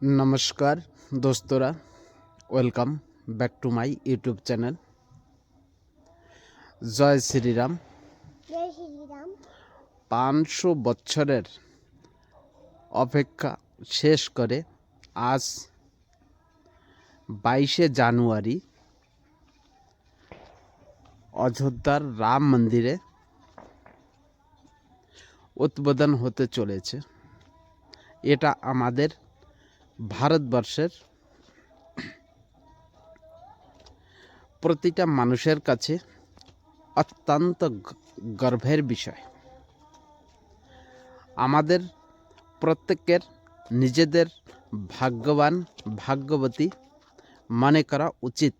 নমস্কার দোস্তরা welcome back to my YouTube channel জয় শ্রীরাম। পাঁচশো বছরের অপেক্ষা শেষ করে আজ বাইশে জানুয়ারি অযোধ্যার রাম মন্দিরে উদ্বোধন হতে চলেছে। এটা আমাদের ভারতবর্ষের প্রতিটা মানুষের কাছে অত্যন্ত গর্বের বিষয়। আমাদের প্রত্যেকের নিজেদের ভাগ্যবান ভাগ্যবতী মনে করা উচিত।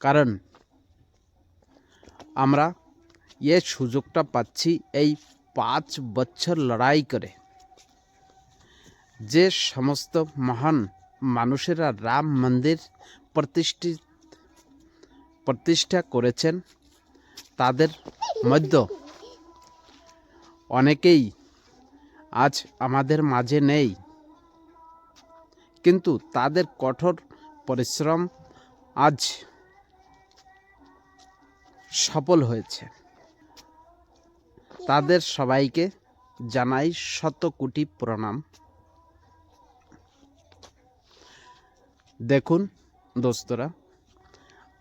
কারণ আমরা এ সুযোগটা পাচ্ছি এই পাঁচ বছর লড়াই করে। যে সমস্ত মহান মানুষেরা রাম মন্দির প্রতিষ্ঠিত প্রতিষ্ঠা করেছেন, তাদের মধ্য অনেকেই আজ আমাদের মাঝে নেই। কিন্তু তাদের কঠোর পরিশ্রম আজ সফল হয়েছে। তাদের সবাইকে জানাই শত কোটি প্রণাম। দেখুন দোস্তরা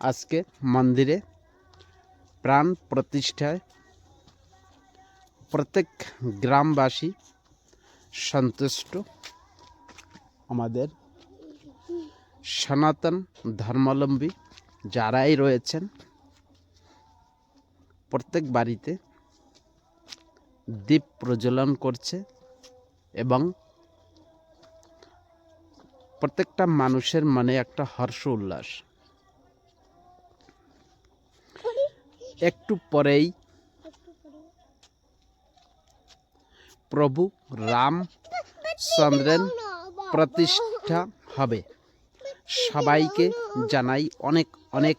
আজকে মন্দিরে প্রাণ প্রতিষ্ঠায় প্রত্যেক গ্রামবাসী সন্তুষ্ট আমাদের সনাতন ধর্মাবলম্বী যারাই রয়েছেন প্রত্যেক বাড়িতে দীপ প্রজ্বলন করছে এবং প্রত্যেকটা মানুষের মনে একটা হর্ষ উল্লাস। একটু পরেই প্রভু রাম চন্দ্রের প্রতিষ্ঠা হবে। সবাইকে জানাই অনেক অনেক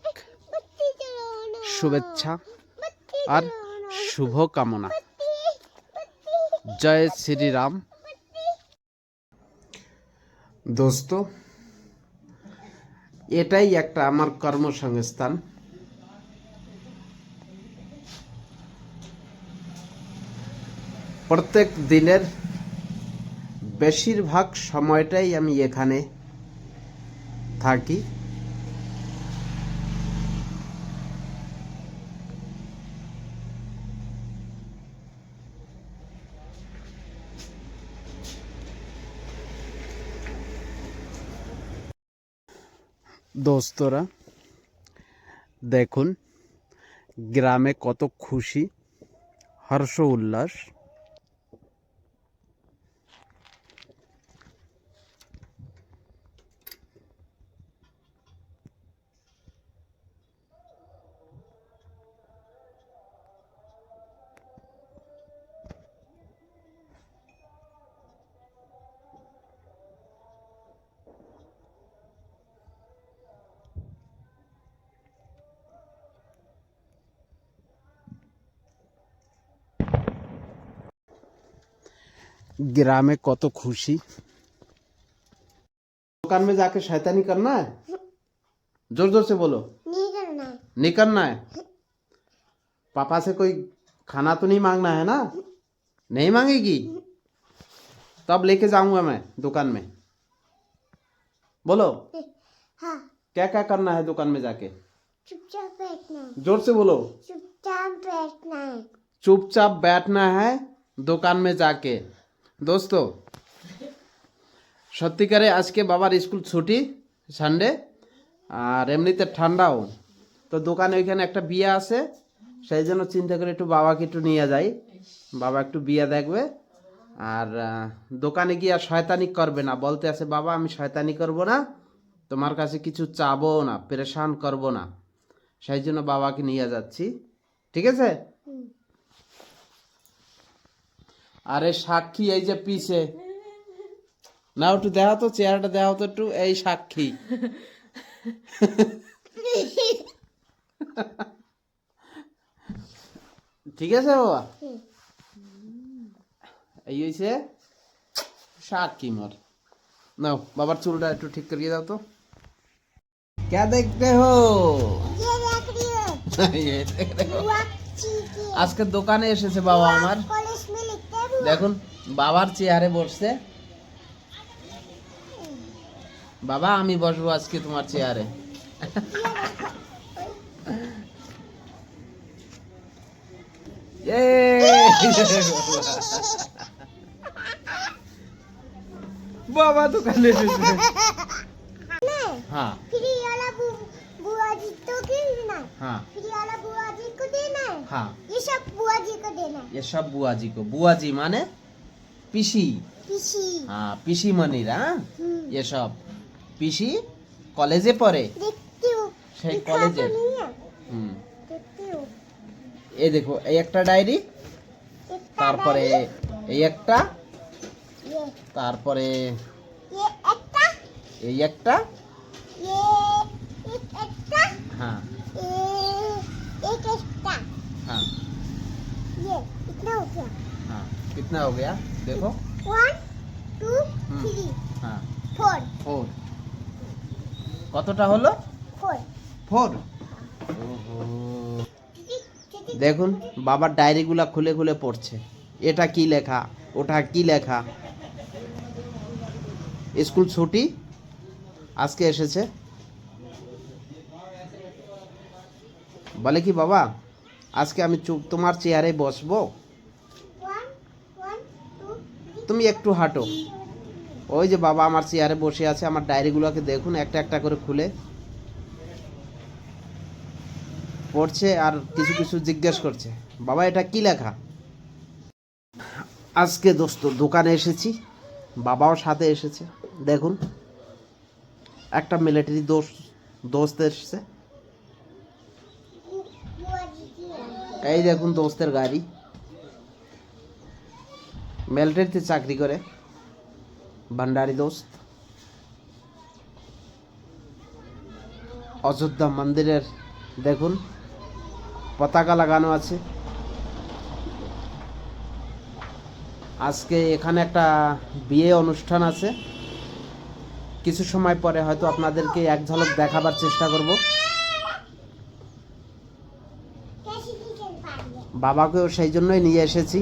শুভেচ্ছা আর শুভকামনা। জয় শ্রীরাম। দোস্ত, এটাই একটা আমার কর্মসংস্থান। প্রত্যেক দিনের বেশিরভাগ সময়টাই আমি এখানে থাকি। দোস্তরা দেখুন গ্রামে কত খুশি হর্ষ উল্লাস ग्रामे कत खुशी दुकान में जाके शैतानी करना है जोर जोर से बोलो नहीं करना है नहीं करना है पापा से कोई खाना तो नहीं मांगना है ना नहीं मांगेगी तब लेके जाऊंगा मैं दुकान में बोलो हाँ क्या क्या करना है दुकान में जाके चुपचाप बैठना है जोर से बोलो चुपचाप बैठना है চুপচাপ बैठना है দোকান মে যাকে দোস্ত, সত্যিকারে আজকে বাবার স্কুল ছুটি সানডে আর এমনিতে ঠান্ডাও। তো দোকানে ওইখানে একটা বিয়ে আছে, সেই জন্য চিন্তা করে একটু বাবাকে একটু নিয়ে যাই। বাবা একটু বিয়ে দেখবে, আর দোকানে গিয়ে আর শয়তানি করবে না। বলতে আছে, বাবা, আমি শয়তানি করব না, তোমার কাছে কিছু চাবো না, পেরেশান করব না। সেই জন্য বাবাকে নিয়ে যাচ্ছি। ঠিক আছে হুম। আরে সাক্ষী এই যে পিছে না একটু দেখাও তো চেহারাটা দেখাও তো একটু এই সাক্ষী ঠিক আছে বাবা হুম। এই হয়েছে সাক্ষী মোর নাও বাবার চুলটা একটু ঠিক করিয়ে দাও তো क्या देखते हो ये देख रही हो ये देख रहे हो? बुआ चीज़ আজকে দোকানে এসেছে বাবা আমার দেখুন বাবার চেয়ারে বসছে। বাবা আমি বসবো আজকে তোমার চেয়ারে। বাবা তো কালে হ্যাঁ। बुआ जी तो देना है হ্যাঁ फ्री वाला बुआ जी को देना है হ্যাঁ ये सब बुआ जी को देना है এসব বুয়াজি কো বুয়াজি মানে পিসি किसी হ্যাঁ পিসি মনির হ্যাঁ हम्म, এসব পিসি কলেজে পড়ে देखती हूँ সেই लिखा कॉलेज तो है। नहीं है হুম देखती हूँ এই দেখো এই একটা ডায়েরি इतना তারপরে डायरी, এই একটা ये তারপরে ये एकता এই একটা ये एक एकता হ্যাঁ ये एक एकता हाँ ये इतना हो गया हाँ कितना हो गया देखो वन टू हम्म। थ्री হ্যাঁ फोर ফোর কতটা হলো फोर ফোর দেখুন বাবার ডায়েরিগুলা খুলে খুলে পড়ছে এটা কি লেখা ওটা কি লেখা স্কুল ছুটি আজকে এসেছে বলে কি, বাবা, আজকে আমি চুপ তোমার চেয়ারে বসবো? তুমি একটু হাঁটো। ওই যে বাবা আমার চেয়ারে বসে আছে, আমার ডায়েরিগুলোকে দেখুন, একটা একটা করে খুলে। পড়ছে আর কিছু কিছু জিজ্ঞেস করছে। বাবা, এটা কি লেখা? আজকে দোস্ত, দোকানে এসেছি। বাবাও সাথে এসেছে। দেখুন, একটা মিলিটারি দোষ, দোস্ত এসেছে। এই দেখুন দোস্তের গাড়ি। মিলিটারিতে চাকরি করে। ভান্ডারি দোস্ত। অযোধ্যা মন্দিরের, দেখুন, পতাকা লাগানো আছে। আজকে এখানে একটা বিয়ে অনুষ্ঠান আছে। কিছু সময় পরে হয়তো আপনাদেরকে এক ঝলক দেখাবার চেষ্টা করব। বাবাকেও সেই জন্যই নিয়ে এসেছি।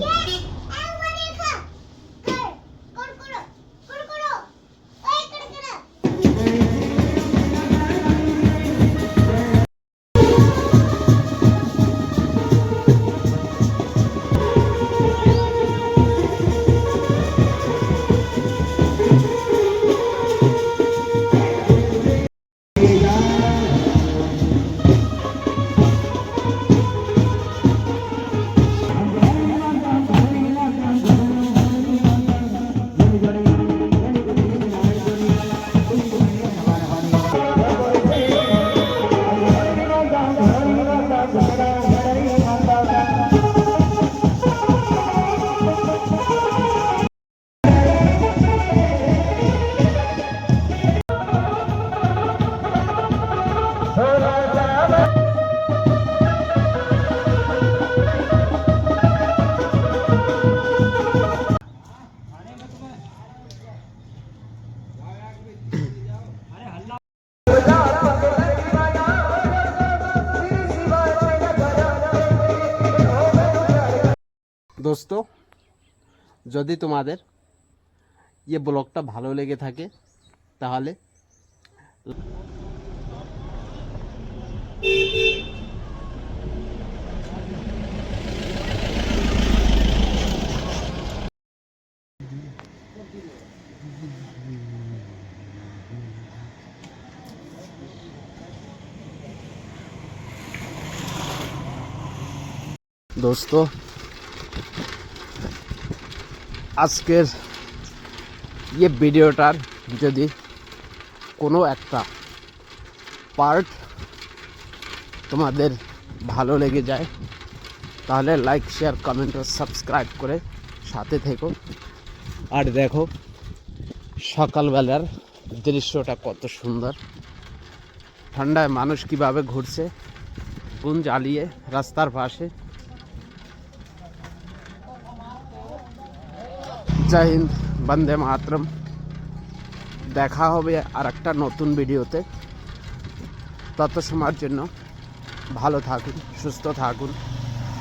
দোস্ত যদি তোমাদের ইয়ে ব্লগটা ভালো লেগে থাকে তাহলে দোস্ত আজকের ইয়ে ভিডিওটার যদি কোনো একটা পার্ট তোমাদের ভালো লেগে যায়, তাহলে লাইক শেয়ার কমেন্ট ও সাবস্ক্রাইব করে সাথে থেকো। আর দেখো, সকালবেলার দৃশ্যটা কত সুন্দর। ঠান্ডায় মানুষ কীভাবে ঘুরছে গুণ জ্বালিয়ে রাস্তার পাশে। জয় হিন্দ, বন্দে মাতরম। দেখা হবে আর একটা নতুন ভিডিওতে। তত সময়ের জন্য ভালো থাকুন, সুস্থ থাকুন।